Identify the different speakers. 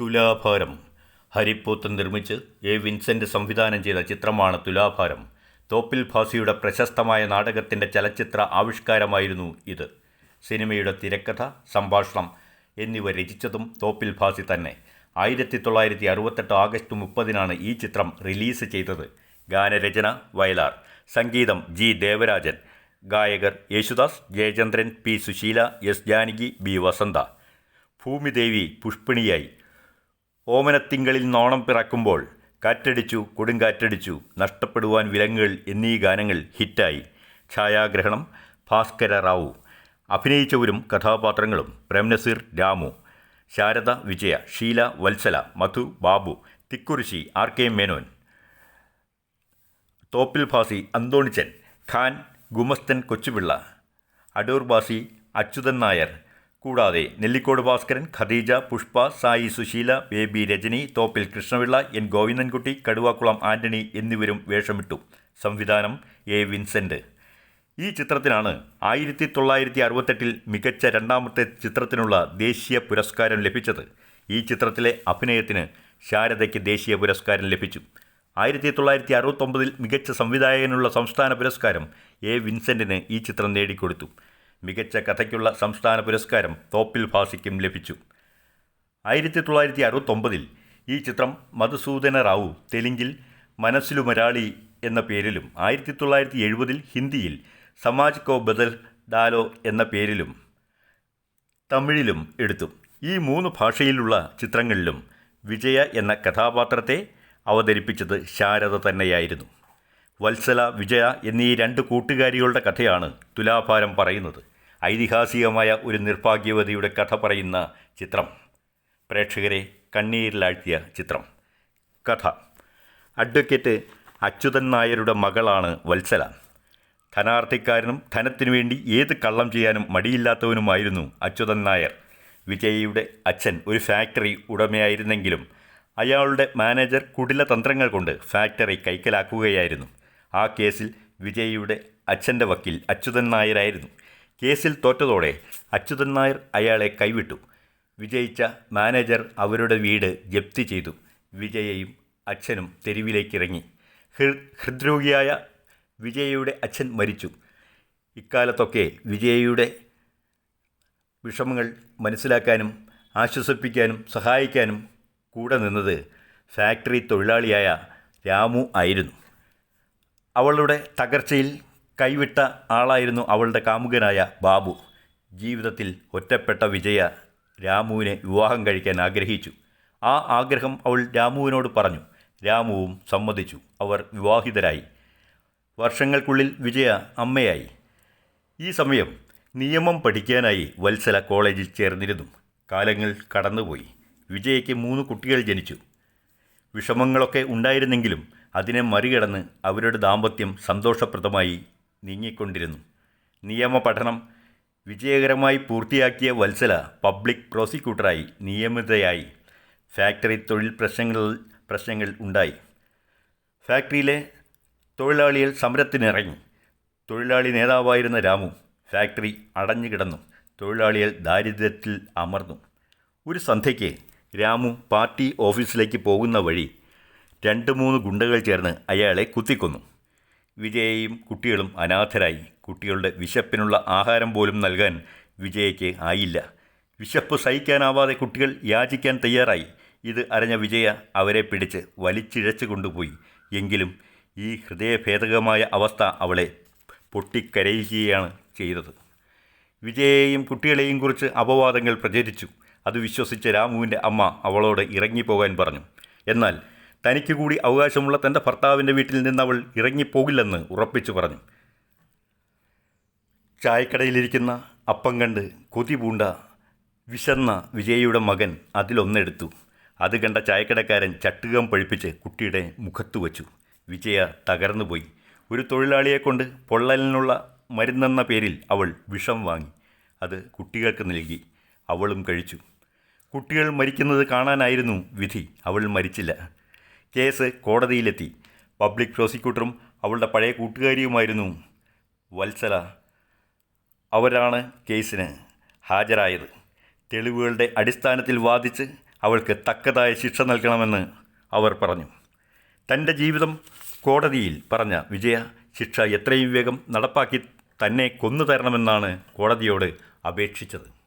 Speaker 1: തുലാഭാരം. ഹരിപ്പൂത്ത് നിർമ്മിച്ച് A. Vincent സംവിധാനം ചെയ്ത ചിത്രമാണ് തുലാഭാരം. തോപ്പിൽ ഭാസിയുടെ പ്രശസ്തമായ നാടകത്തിന്റെ ചലച്ചിത്ര ആവിഷ്കാരമായിരുന്നു ഇത്. സിനിമയുടെ തിരക്കഥ സംഭാഷണം എന്നിവ രചിച്ചതും തോപ്പിൽ ഭാസി തന്നെ. ആയിരത്തി തൊള്ളായിരത്തി അറുപത്തെട്ട് ആഗസ്റ്റ് മുപ്പതിനാണ് ഈ ചിത്രം റിലീസ് ചെയ്തത്. ഗാനരചന വയലാർ. സംഗീതം ജി. ദേവരാജൻ. ഗായകർ Yesudas Jayachandran P. Susheela S. Janaki B. Vasantha. Bhoomidevi പുഷ്പിണിയായി. ഓമനത്തിങ്കളിൽ നോണം പിറക്കുമ്പോൾ കാറ്റടിച്ചു കൊടുങ്കാറ്റടിച്ചു നഷ്ടപ്പെടുവാൻ വിലങ്ങുകൾ എന്നീ ഗാനങ്ങൾ ഹിറ്റായി. ഛായാഗ്രഹണം ഭാസ്കര റാവു. അഭിനയിച്ചവരും കഥാപാത്രങ്ങളും Prem Nazir Ramu. Sharada Vijaya Sheela Vatsala Madhu Babu Thikkurissy R K Menon. Thoppil Bhasi Anthonichan Khan ഗുമസ്തൻ കൊച്ചുപിള്ള. അടൂർ ഭാസി അച്യുതൻ നായർ. കൂടാതെ നെല്ലിക്കോട് ഭാസ്കരൻ ഖദീജ പുഷ്പ സായി സുശീല ബേബി രജനി തോപ്പിൽ കൃഷ്ണപിള്ള എൻ ഗോവിന്ദൻകുട്ടി കടുവാക്കുളം ആന്റണി എന്നിവരും വേഷമിട്ടു. സംവിധാനം എ വിൻസെന്റ് ഈ ചിത്രത്തിനാണ് ആയിരത്തി തൊള്ളായിരത്തി അറുപത്തെട്ടിൽ മികച്ച രണ്ടാമത്തെ ചിത്രത്തിനുള്ള ദേശീയ പുരസ്കാരം ലഭിച്ചത്. ഈ ചിത്രത്തിലെ അഭിനയത്തിന് ശാരദയ്ക്ക് ദേശീയ പുരസ്കാരം ലഭിച്ചു. ആയിരത്തി തൊള്ളായിരത്തി അറുപത്തൊമ്പതിൽ മികച്ച സംവിധായകനുള്ള സംസ്ഥാന പുരസ്കാരം എ വിൻസെന്റിന് ഈ ചിത്രം നേടിക്കൊടുത്തു. മികച്ച കഥയ്ക്കുള്ള സംസ്ഥാന പുരസ്കാരം തോപ്പിൽ ഭാസിക്കും ലഭിച്ചു. ആയിരത്തി തൊള്ളായിരത്തി അറുപത്തൊമ്പതിൽ ഈ ചിത്രം മധുസൂദന റാവു തെലുങ്കിൽ മനസ്സിലുമരാളി എന്ന പേരിലും ആയിരത്തി തൊള്ളായിരത്തി എഴുപതിൽ ഹിന്ദിയിൽ സമാജ് കോ ബദൽ ഡാലോ എന്ന പേരിലും തമിഴിലും എടുത്തു. ഈ മൂന്ന് ഭാഷയിലുള്ള ചിത്രങ്ങളിലും വിജയ എന്ന കഥാപാത്രത്തെ അവതരിപ്പിച്ചത് ശാരദ തന്നെയായിരുന്നു. വത്സല വിജയ എന്നീ രണ്ട് കൂട്ടുകാരികളുടെ കഥയാണ് തുലാഭാരം പറയുന്നത്. ഐതിഹാസികമായ ഒരു നിർഭാഗ്യവതിയുടെ കഥ പറയുന്ന ചിത്രം. പ്രേക്ഷകരെ കണ്ണീരിലാഴ്ത്തിയ ചിത്രം. കഥ. അഡ്വക്കേറ്റ് അച്യുതൻ നായരുടെ മകളാണ് വത്സല. ധനാർത്ഥിക്കാരനും ധനത്തിനു വേണ്ടി ഏത് കള്ളം ചെയ്യാനും മടിയില്ലാത്തവനുമായിരുന്നു അച്യുതൻ നായർ. വിജയയുടെ അച്ഛൻ ഒരു ഫാക്ടറി ഉടമയായിരുന്നെങ്കിലും അയാളുടെ മാനേജർ കുടില തന്ത്രങ്ങൾ കൊണ്ട് ഫാക്ടറി കൈക്കലാക്കുകയായിരുന്നു. ആ കേസിൽ വിജയിയുടെ അച്ഛന്റെ വക്കീൽ അച്യുതൻ നായരായിരുന്നു. കേസിൽ തോറ്റതോടെ അച്യുതൻ നായർ അയാളെ കൈവിട്ടു. വിജയിച്ച മാനേജർ അവരുടെ വീട് ജപ്തി ചെയ്തു. വിജയയും അച്ഛനും തെരുവിലേക്കിറങ്ങി. ഹൃ ഹൃദ്രോഗിയായ വിജയയുടെ അച്ഛൻ മരിച്ചു. ഇക്കാലത്തൊക്കെ വിജയയുടെ വിഷമങ്ങൾ മനസ്സിലാക്കാനും ആശ്വസിപ്പിക്കാനും സഹായിക്കാനും കൂടെ നിന്നത് ഫാക്ടറി തൊഴിലാളിയായ രാമു ആയിരുന്നു. അവളുടെ തകർച്ചയിൽ കൈവിട്ട ആളായിരുന്നു അവളുടെ കാമുകനായ ബാബു. ജീവിതത്തിൽ ഒറ്റപ്പെട്ട വിജയ രാമുവിനെ വിവാഹം കഴിക്കാൻ ആഗ്രഹിച്ചു. ആ ആഗ്രഹം അവൾ രാമുവിനോട് പറഞ്ഞു. രാമുവും സമ്മതിച്ചു. അവർ വിവാഹിതരായി. വർഷങ്ങൾക്കുള്ളിൽ വിജയ അമ്മയായി. ഈ സമയം നിയമം പഠിക്കാനായി വത്സല കോളേജിൽ ചേർന്നിരുന്നു. കാലങ്ങൾ കടന്നുപോയി. വിജയയ്ക്ക് മൂന്ന് കുട്ടികൾ ജനിച്ചു. വിഷമങ്ങളൊക്കെ ഉണ്ടായിരുന്നെങ്കിലും അതിനെ മറികടന്ന് അവരുടെ ദാമ്പത്യം സന്തോഷപ്രദമായി നീങ്ങിക്കൊണ്ടിരുന്നു. നിയമപഠനം വിജയകരമായി പൂർത്തിയാക്കിയ വത്സല പബ്ലിക് പ്രോസിക്യൂട്ടറായി നിയമിതയായി. ഫാക്ടറി തൊഴിൽ പ്രശ്നങ്ങൾ പ്രശ്നങ്ങൾ ഉണ്ടായി. ഫാക്ടറിയിലെ തൊഴിലാളികൾ സമരത്തിനിറങ്ങി. തൊഴിലാളി നേതാവായിരുന്ന രാമു ഫാക്ടറി അടഞ്ഞു കിടന്നു. തൊഴിലാളികൾ ദാരിദ്ര്യത്തിൽ അമർന്നു. ഒരു സന്ധ്യയ്ക്ക് രാമു പാർട്ടി ഓഫീസിലേക്ക് പോകുന്ന വഴി രണ്ട് മൂന്ന് ഗുണ്ടകൾ ചേർന്ന് അയാളെ കുത്തിക്കൊന്നു. വിജയയും കുട്ടികളും അനാഥരായി. കുട്ടികളുടെ വിശപ്പിനുള്ള ആഹാരം പോലും നൽകാൻ വിജയയ്ക്ക് ആയില്ല. വിശപ്പ് സഹിക്കാനാവാതെ കുട്ടികൾ യാചിക്കാൻ തയ്യാറായി. ഇത് അറിഞ്ഞ വിജയ അവരെ പിടിച്ച് വലിച്ചിഴച്ചു കൊണ്ടുപോയി. എങ്കിലും ഈ ഹൃദയഭേദകമായ അവസ്ഥ അവളെ പൊട്ടിക്കരയുകയാണ് ചെയ്തത്. വിജയയെയും കുട്ടികളെയും കുറിച്ച് അപവാദങ്ങൾ പ്രചരിച്ചു. അത് വിശ്വസിച്ച രാമുവിന്റെ അമ്മ അവളോട് ഇറങ്ങിപ്പോകാൻ പറഞ്ഞു. എന്നാൽ തനിക്ക് കൂടി അവകാശമുള്ള തന്റെ ഭർത്താവിന്റെ വീട്ടിൽ നിന്ന് അവൾ ഇറങ്ങിപ്പോകില്ലെന്ന് ഉറപ്പിച്ചു പറഞ്ഞു. ചായക്കടയിലിരിക്കുന്ന അപ്പം കണ്ട് കൊതി പൂണ്ട വിശന്ന വിജയയുടെ മകൻ അതിലൊന്നെടുത്തു. അത് കണ്ട ചായക്കടക്കാരൻ ചട്ടുകം പഴിപ്പിച്ച് കുട്ടിയുടെ മുഖത്ത് വച്ചു. വിജയ തകർന്നുപോയി ഒരു തൊഴിലാളിയെ കൊണ്ട് പൊള്ളലിനുള്ള മരുന്നെന്ന പേരിൽ അവൾ വിഷം വാങ്ങി. അത് കുട്ടികൾക്ക് നൽകി. അവളും കഴിച്ചു. കുട്ടികൾ മരിക്കുന്നത് കാണാനായിരുന്നു വിധി. അവൾ മരിച്ചില്ല. കേസ് കോടതിയിലെത്തി. പബ്ലിക് പ്രോസിക്യൂട്ടറും അവളുടെ പഴയ കൂട്ടുകാരിയുമായിരുന്നു വത്സല. അവരാണ് കേസിന് ഹാജരായത്. തെളിവുകളുടെ അടിസ്ഥാനത്തിൽ വാദിച്ച് അവൾക്ക് തക്കതായ ശിക്ഷ നൽകണമെന്ന് അവർ പറഞ്ഞു. തന്റെ ജീവിതം കോടതിയിൽ പറഞ്ഞ വിജയ ശിക്ഷ എത്രയും വേഗം നടപ്പാക്കി തന്നെ കൊന്നു തരണമെന്നാണ് കോടതിയോട് അപേക്ഷിച്ചത്.